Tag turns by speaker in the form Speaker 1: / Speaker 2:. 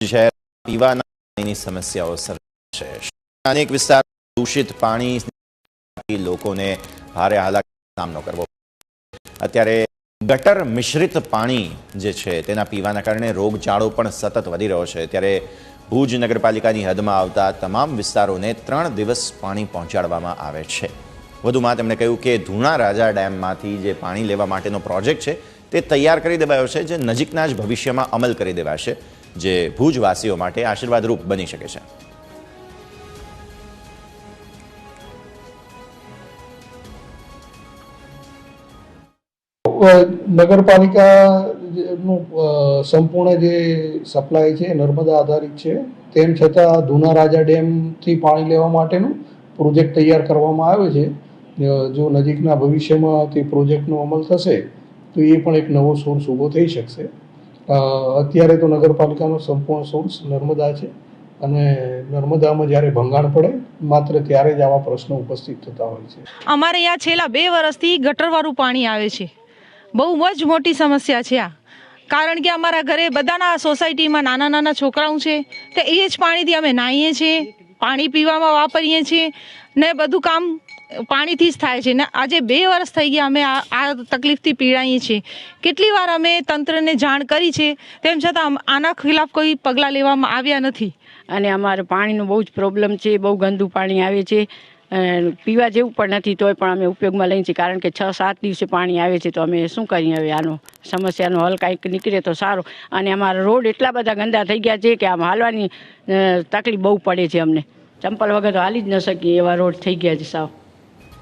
Speaker 1: શહેર પીવાના પાણીની સમસ્યાઓ સર્જાય છે અનેક વિસ્તાર દૂષિત પાણી લોકોને ભારે હાલાકીનો સામનો કરવો અત્યારે ગટર મિશ્રિત પાણી જે છે તેના પીવાના કારણે રોગચાળો પણ સતત વધી રહ્યો છે ત્યારે ભુજ નગરપાલિકાની હદમાં આવતા તમામ વિસ્તારોને ત્રણ દિવસ પાણી પહોંચાડવામાં આવે છે વધુમાં તેમણે કહ્યું કે ધૂણા રાજા ડેમમાંથી જે પાણી લેવા માટેનો પ્રોજેક્ટ છે તે તૈયાર કરી દેવાયો છે, જે નજીકના જ ભવિષ્યમાં અમલ કરી દેવાશે, જે ભુજવાસીઓ માટે આશીર્વાદરૂપ બની શકે છે.
Speaker 2: નગરપાલિકાનું સંપૂર્ણ જે સપ્લાય છે, નર્મદા આધારિત છે, તેમ છતાં ધુના રાજા ડેમથી પાણી લેવા માટેનું પ્રોજેક્ટ તૈયાર કરવામાં આવે છે. જો નજીકના ભવિષ્યમાં તે પ્રોજેક્ટનો અમલ થશે તો એ પણ એક નવો સોર્સ ઊભો થઈ શકશે. અત્યારે તો નગરપાલિકાનો સંપૂર્ણ સોર્સ નર્મદા છે અને નર્મદામાં જ્યારે ભંગાણ પડે, માત્ર ત્યારે જ આવા પ્રશ્નો ઉપસ્થિત થતા હોય છે.
Speaker 3: અમારે અહીંયા છેલ્લા બે વર્ષથી ગટરવાળું પાણી આવે છે. બહુ જ મોટી સમસ્યા છે આ. કારણ કે અમારા ઘરે બધાના સોસાયટીમાં નાના નાના છોકરાઓ છે, તો એ જ પાણીથી અમે નાહીએ છીએ, પાણી પીવામાં વાપરીએ છીએ, ને બધું કામ પાણીથી જ થાય છે. ને આજે બે વર્ષ થઈ ગયા અમે આ આ તકલીફથી પીડાઈએ છીએ. કેટલી વાર અમે તંત્રને જાણ કરી છે, તેમ છતાં આના ખિલાફ કોઈ પગલાં લેવામાં આવ્યા નથી.
Speaker 4: અને અમારે પાણીનો બહુ જ પ્રોબ્લેમ છે, બહુ ગંદુ પાણી આવે છે. પીવા જેવું પણ નથી, તોય પણ અમે ઉપયોગમાં લઈએ છીએ. કારણ કે છ સાત દિવસે પાણી આવે છે, તો અમે શું કરીએ હવે? આનો સમસ્યાનો હલ કાંઈક નીકળે તો સારું. અને અમારા રોડ એટલા બધા ગંદા થઈ ગયા છે કે આમ હાલવાની તકલીફ બહુ પડે છે અમને. ચંપલ વગર તો હાલી જ ન શકીએ એવા રોડ થઈ ગયા છે સાવ.